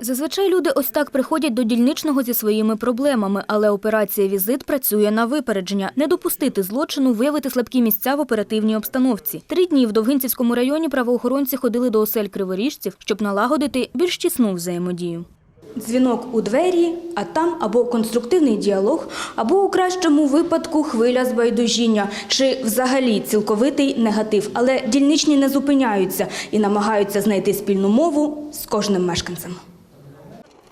Зазвичай люди ось так приходять до дільничного зі своїми проблемами, але операція «Візит» працює на випередження. Не допустити злочину, виявити слабкі місця в оперативній обстановці. Три дні в Довгинцівському районі правоохоронці ходили до осель криворіжців, щоб налагодити більш тісну взаємодію. Дзвінок у двері, а там або конструктивний діалог, або у кращому випадку хвиля збайдужіння, чи взагалі цілковитий негатив. Але дільничні не зупиняються і намагаються знайти спільну мову з кожним мешканцем.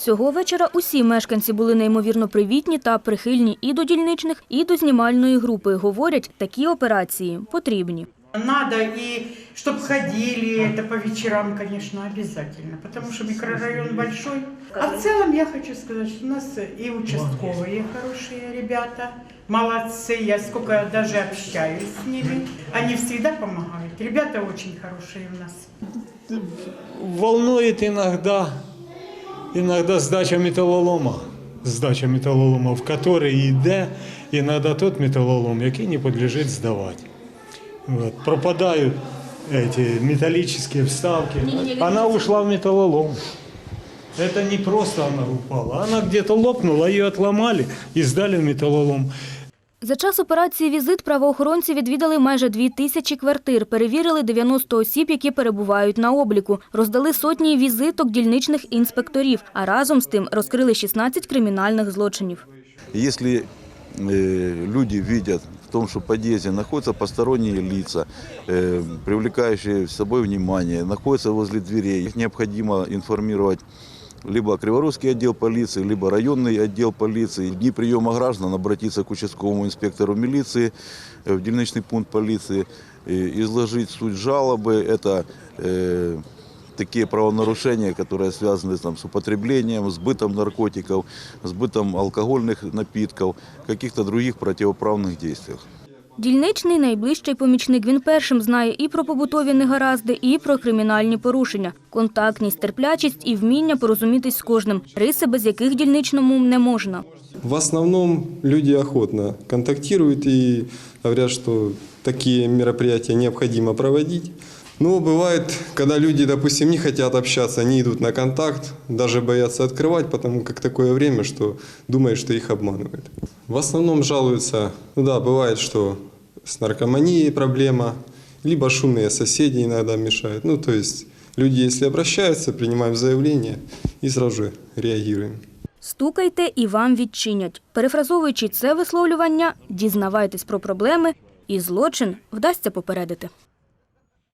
Цього вечора усі мешканці були неймовірно привітні та прихильні і до дільничних, і до знімальної групи. Говорять, такі операції потрібні. Надо и чтобы ходили, это по вечерам, конечно, обязательно, потому что микрорайон большой. А в целом я хочу сказать, что у нас и участковые хорошие ребята, молодцы, я сколько даже общаюсь с ними, они всегда помогают. Ребята очень хорошие у нас. волнует иногда, иногда сдача металлолома. Сдача металлолома, в который йде иногда тот металлолом, який не подлежит сдавать. Вот. Пропадают эти металлические вставки. Она ушла в металлолом. Это не просто она упала, она где-то лопнула, ее отломали и сдали в металлолом. За час операції «Візит» правоохоронці відвідали майже дві тисячі квартир, перевірили 90 осіб, які перебувають на обліку, роздали сотні візиток дільничних інспекторів, а разом з тим розкрили 16 кримінальних злочинів. Если э, люди видят в том, что в подъезде находятся посторонние лица, э, привлекающие с собой внимание, находятся возле дверей, их необходимо информировать либо Криворусский отдел полиции, либо районный отдел полиции. В дни приема граждан обратиться к участковому инспектору милиции, э, в дельничный пункт полиции, и изложить суть жалобы. Это э, такие правонарушения, которые связаны там, с употреблением, с бытом наркотиков, с бытом алкогольных напитков, каких-то других противоправных действиях. Дільничний найближчий помічник. Він першим знає і про побутові негаразди, і про кримінальні порушення. Контактність, терплячість і вміння порозумітись з кожним. Риси, без яких дільничному не можна. В основном люди охотно контактируют и говорят, что такие мероприятия необходимо проводить. Но бывает, когда люди, допустим, не хотят общаться, не идут на контакт, даже боятся открывать, потому как такое время, что думают, что их обманывают. В основном жалуются, ну да, бывает, что с наркоманией проблема, либо шумные соседи иногда мешают. Ну, то есть люди, если обращаются, принимаем заявление и сразу же реагируем. Стукайте і вам відчинять. Перефразовуючи це висловлювання, дізнавайтесь про проблеми і злочин вдасться попередити.